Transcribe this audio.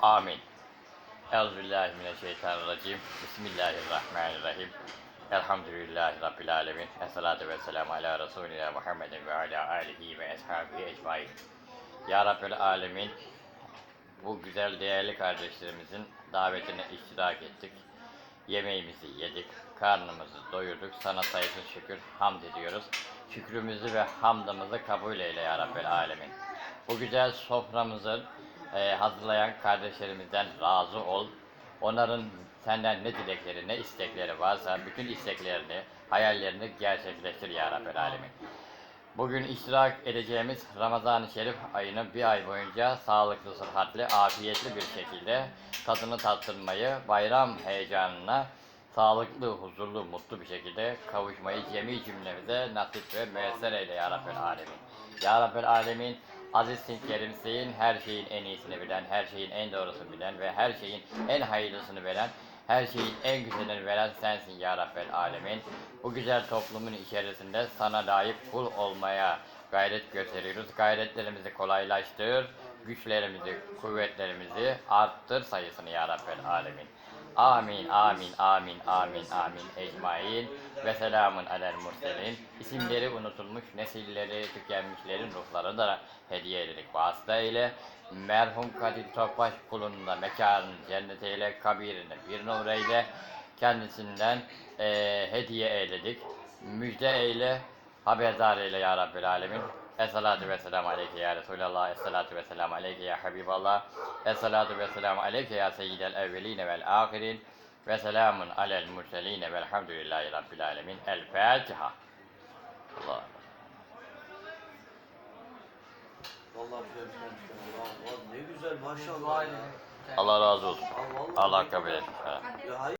Amin. Euzubillahimineşşeytanirracim. Bismillahirrahmanirrahim. Elhamdülillahi Rabbil alemin. Esselatu ve selamu ala Resulina Muhammedin ve ala alihi ve ashabihi ecmain. Ya Rabbil alemin. Bu güzel değerli kardeşlerimizin davetine iştirak ettik. Yemeğimizi yedik, karnımızı doyurduk. Sana sayısız şükür, hamd ediyoruz. Şükrümüzü ve hamdımızı kabul eyle ya Rabbel Alemin. Bu güzel soframızı e, hazırlayan kardeşlerimizden razı ol. Onların senden ne dilekleri, ne istekleri varsa bütün isteklerini, hayallerini gerçekleştir ya Rabbel Alemin. Bugün iştirak edeceğimiz Ramazan-ı Şerif ayını bir ay boyunca sağlıklı, sıhhatli, afiyetli bir şekilde tadını tattırmayı, bayram heyecanına sağlıklı, huzurlu, mutlu bir şekilde kavuşmayı cemi cümlemize nasip ve müyesser eyle ya Rabbel Alemin. Ya Rabbel Alemin, azizsin, kerimsin, her şeyin en iyisini bilen, her şeyin en doğrusunu bilen ve her şeyin en hayırlısını veren, her şeyin en güzelini veren sensin ya Rabbel Alemin. Bu güzel toplumun içerisinde sana layık kul olmaya gayret gösteriyoruz. Gayretlerimizi kolaylaştır, güçlerimizi, kuvvetlerimizi arttır sayısını ya Rabbel Alemin. Amin, amin, amin, amin, amin ecmain ve selamun alel murselin. İsimleri unutulmuş, nesilleri tükenmişlerin ruhları da hediye ederek vasıta ile merhum Kadir Topbaş kulunun da mekanını cennet eyle, kabirini bir nur eyle, kendisinden eee, hediye eyledik. Müjde eyle, haberdar eyle ya Rabbil Alemin. Esselatu ve selamu aleyke ya Resulallah. Esselatu ve selamu aleyke ya Habiballah. Esselatu ve selamu aleyke ya Seyyidel evveline vel ahirin. Ve selamun alel murseline velhamdülillahi Rabbil alemin. El Fatiha. Allah. Vallahi ne güzel maşallah ya. Allah razı olsun. Allah, Allah kabul etsin. Ya hayır.